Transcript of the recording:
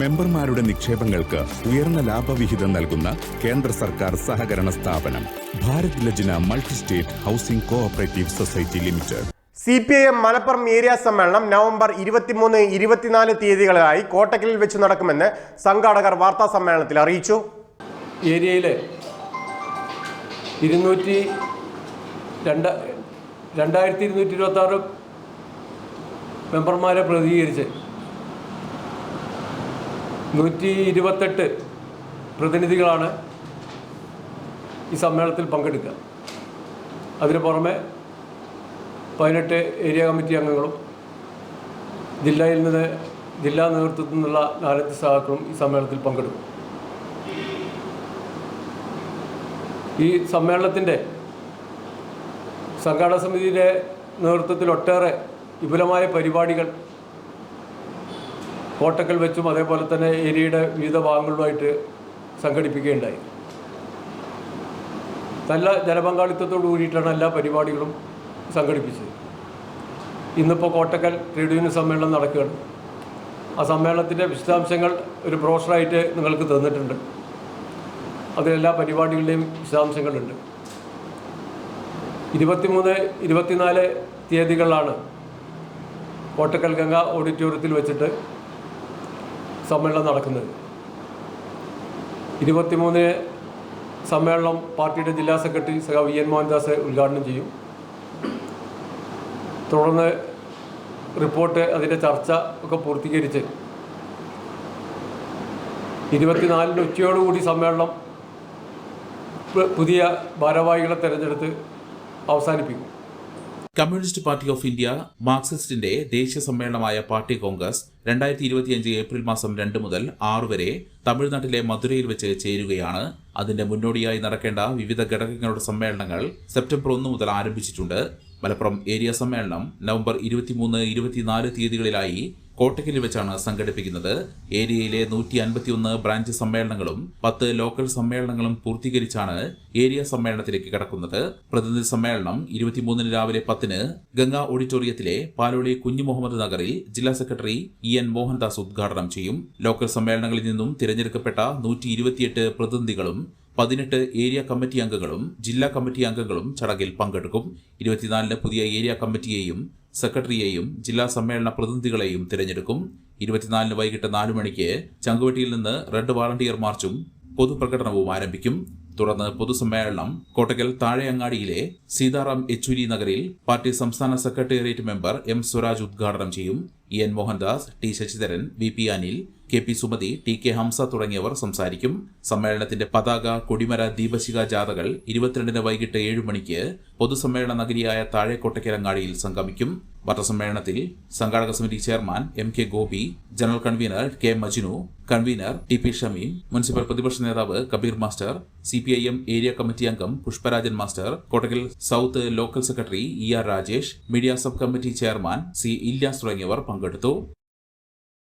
മെമ്പർമാരുടെ നിക്ഷേപങ്ങൾക്ക് ഉയർന്ന ലാഭവിഹിതം നൽകുന്ന കേന്ദ്ര സർക്കാർ സഹകരണ സ്ഥാപനം Bharat Lajna multi state housing cooperative society limited. C P I M Malappuram area സമ്മേളനം നവംബർ ഇരുപത്തിമൂന്ന് ഇരുപത്തിനാല് തീയതികളിലായി കോട്ടക്കലിൽ വെച്ച് നടക്കുമെന്ന് സംഘാടകർ വാർത്താ സമ്മേളനത്തിൽ അറിയിച്ചു. ഏരിയയിലെ ഇരുന്നൂറ്റി രണ്ട് രണ്ടായിരത്തി ഇരുന്നൂറ്റി ഇരുപത്തി ആറ് മെമ്പർമാരെ പ്രതിനിധീകരിച്ച് നൂറ്റി ഇരുപത്തെട്ട് പ്രതിനിധികളാണ് ഈ സമ്മേളനത്തിൽ പങ്കെടുക്കുക. അതിന് പുറമെ പതിനെട്ട് ഏരിയ കമ്മിറ്റി അംഗങ്ങളും ജില്ലയിൽ നിന്ന് ജില്ലാ നേതൃത്വത്തിൽ നിന്നുള്ള നാലഞ്ച് സഹാക്കളും ഈ സമ്മേളനത്തിൽ പങ്കെടുക്കും. ഈ സമ്മേളനത്തിന്റെ സംഘാടക സമിതിയുടെ നേതൃത്വത്തിൽ ഒട്ടേറെ വിപുലമായ പരിപാടികൾ കോട്ടക്കൽ വെച്ചും അതേപോലെ തന്നെ ഏരിയയുടെ വിവിധ ഭാഗങ്ങളുമായിട്ട് സംഘടിപ്പിക്കുകയുണ്ടായി. നല്ല ജനപങ്കാളിത്തത്തോടു കൂടിയിട്ടാണ് എല്ലാ പരിപാടികളും സംഘടിപ്പിച്ചത്. ഇന്നിപ്പോൾ കോട്ടക്കൽ ട്രേഡ് യൂണിയൻ സമ്മേളനം നടക്കുകയാണ്. ആ സമ്മേളനത്തിന്റെ വിശദാംശങ്ങൾ ഒരു ബ്രോഷറായിട്ട് നിങ്ങൾക്ക് തന്നിട്ടുണ്ട്. അതിലെല്ലാ പരിപാടികളുടെയും വിശദാംശങ്ങളുണ്ട്. ഇരുപത്തിമൂന്ന് ഇരുപത്തിനാല് തീയതികളിലാണ് കോട്ടക്കൽ ഗംഗ ഓഡിറ്റോറിയത്തിൽ വെച്ചിട്ട് സമ്മേളനം നടക്കുന്നത്. ഇരുപത്തിമൂന്ന് സമ്മേളനം പാർട്ടിയുടെ ജില്ലാ സെക്രട്ടറി സഹ വി എൻ മോഹൻദാസ് ഉദ്ഘാടനം ചെയ്യും. തുടർന്ന് റിപ്പോർട്ട് അതിന്റെ ചർച്ച ഒക്കെ പൂർത്തീകരിച്ച് ഇരുപത്തിനാലിന് ഉച്ചയോടുകൂടി സമ്മേളനം പുതിയ ഭാരവാഹികളെ തെരഞ്ഞെടുത്ത് അവസാനിപ്പിക്കും. കമ്മ്യൂണിസ്റ്റ് പാർട്ടി ഓഫ് ഇന്ത്യ മാർക്സിസ്റ്റിന്റെ ദേശീയ സമ്മേളനമായ പാർട്ടി കോൺഗ്രസ് രണ്ടായിരത്തി ഇരുപത്തിയഞ്ച് ഏപ്രിൽ മാസം രണ്ട് മുതൽ ആറ് വരെ തമിഴ്നാട്ടിലെ മധുരയിൽ വെച്ച് ചേരുകയാണ്. അതിന്റെ മുന്നോടിയായി നടക്കേണ്ട വിവിധ ഘടകങ്ങളുടെ സമ്മേളനങ്ങൾ സെപ്റ്റംബർ ഒന്ന് മുതൽ ആരംഭിച്ചിട്ടുണ്ട്. മലപ്പുറം ഏരിയ സമ്മേളനം നവംബർ ഇരുപത്തിമൂന്ന് ഇരുപത്തിനാല് തീയതികളിലായി കോട്ടക്കലിൽ വെച്ചാണ് സംഘടിപ്പിക്കുന്നത്. ഏരിയയിലെ നൂറ്റി അൻപത്തിയൊന്ന് ബ്രാഞ്ച് സമ്മേളനങ്ങളും പത്ത് ലോക്കൽ സമ്മേളനങ്ങളും പൂർത്തീകരിച്ചാണ് ഏരിയ സമ്മേളനത്തിലേക്ക് കടക്കുന്നത്. പ്രതിനിധി സമ്മേളനം ഇരുപത്തിമൂന്നിന് രാവിലെ പത്തിന് ഗംഗാ ഓഡിറ്റോറിയത്തിലെ പാലോളി കുഞ്ഞു മുഹമ്മദ് നഗറിൽ ജില്ലാ സെക്രട്ടറി ഇ എൻ മോഹൻദാസ് ഉദ്ഘാടനം ചെയ്യും. ലോക്കൽ സമ്മേളനങ്ങളിൽ നിന്നും തിരഞ്ഞെടുക്കപ്പെട്ട നൂറ്റി ഇരുപത്തിയെട്ട് പ്രതിനിധികളും പതിനെട്ട് ഏരിയ കമ്മിറ്റി അംഗങ്ങളും ജില്ലാ കമ്മിറ്റി അംഗങ്ങളും ചടങ്ങിൽ പങ്കെടുക്കും. ഇരുപത്തിനാലിന് പുതിയ ഏരിയ കമ്മിറ്റിയെയും സെക്രട്ടറിയെയും ജില്ലാ സമ്മേളന പ്രതിനിധികളെയും തിരഞ്ഞെടുക്കും. ഇരുപത്തിനാലിന് വൈകിട്ട് നാലു മണിക്ക് ചങ്കുവെട്ടിയിൽ നിന്ന് റെഡ് വാളണ്ടിയർ മാർച്ചും പൊതുപ്രകടനവും ആരംഭിക്കും. തുടർന്ന് പൊതുസമ്മേളനം കോട്ടക്കൽ താഴെയങ്ങാടിയിലെ സീതാറാം യെച്ചൂരി നഗറിൽ പാർട്ടി സംസ്ഥാന സെക്രട്ടേറിയറ്റ് മെമ്പർ എം സ്വരാജ് ഉദ്ഘാടനം ചെയ്യും. E N Mohandas T Sasidharan V P Anil K P Sumathi T K Hamsa തുടങ്ങിയവർ സംസാരിക്കും. സമ്മേളനത്തിന്റെ പതാക കൊടിമര ദീപശിഖ ജാഥകൾ ഇരുപത്തിരണ്ടിന് വൈകിട്ട് ഏഴ് മണിക്ക് പൊതുസമ്മേളന നഗരിയായ താഴെക്കൊട്ടക്കരങ്ങാടിയിൽ സംഗമിക്കും. വട്ടസമ്മേളനത്തിൽ സംഘാടക സമിതി chairman M K Gopi general convener K Majnu convener T P Shameem municipal പ്രതിപക്ഷ നേതാവ് Kabeer master C P I M area committee അംഗം Pushparajan master Kottakkal south local secretary E R Rajesh media sub committee chairman C Ilyas തുടങ്ങിയവർ പങ്കെടുത്തു.